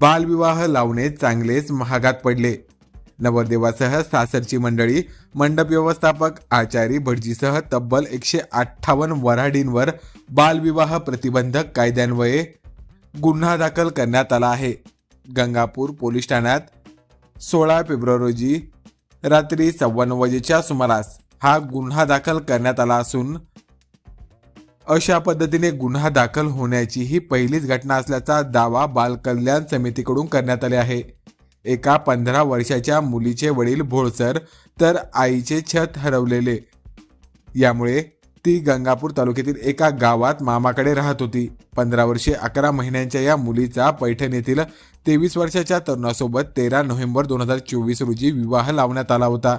बालविवाह लावणे चांगलेच महागात पडले. नवरदेवासह सासरची मंडळी मंडप व्यवस्थापक आचारी भटजीसह तब्बल एकशे अठ्ठावन्न वऱ्हाडींवर बालविवाह प्रतिबंधक कायद्यान्वये गुन्हा दाखल करण्यात आला आहे. गंगापूर पोलीस ठाण्यात सोळा फेब्रुवारी रोजी रात्री सव्वा वाजेच्या सुमारास हा गुन्हा दाखल करण्यात आला असून अशा पद्धतीने गुन्हा दाखल होण्याची ही पहिलीच घटना असल्याचा दावा बालकल्याण समितीकडून करण्यात आले आहे. एका पंधरा वर्षाच्या मुलीचे वडील भोळसर तर आईचे छत हरवलेले. यामुळे ती गंगापूर तालुक्यातील एका गावात मामाकडे राहत होती. पंधरा वर्षे अकरा महिन्यांच्या या मुलीचा पैठण येथील तेवीस वर्षाच्या तरुणासोबत तेरा नोव्हेंबर दोन हजार चोवीस रोजी विवाह लावण्यात आला होता.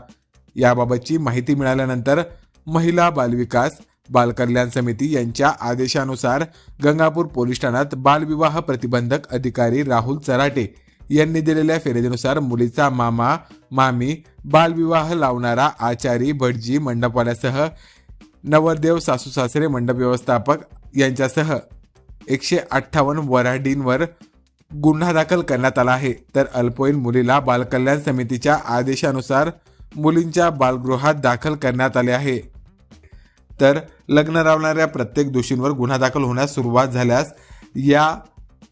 याबाबतची माहिती मिळाल्यानंतर महिला बालविकास बालकल्याण समिती यांच्या आदेशानुसार गंगापूर पोलीस ठाण्यात बालविवाह प्रतिबंधक अधिकारी राहुल चराटे यांनी दिलेल्या फिर्यादीनुसार मुलीचा मामा मामी बालविवाह लावणारा आचारी भटजी मंडपवाल्यासह नवरदेव सासू सासरे मंडप व्यवस्थापक यांच्यासह एकशे अठ्ठावन्न वऱ्हाडींवर गुन्हा दाखल करण्यात आला आहे. तर अल्पवयीन मुलीला बालकल्याण समितीच्या आदेशानुसार मुलींच्या बालगृहात दाखल करण्यात आले आहे. तर लग्न लावणाऱ्या प्रत्येक दोषींवर गुन्हा दाखल होण्यास सुरुवात झाल्यास या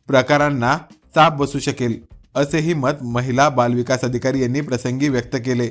प्रकारांना चाप बसू शकेल असेही मत महिला बालविकास अधिकारी यांनी प्रसंगी व्यक्त केले.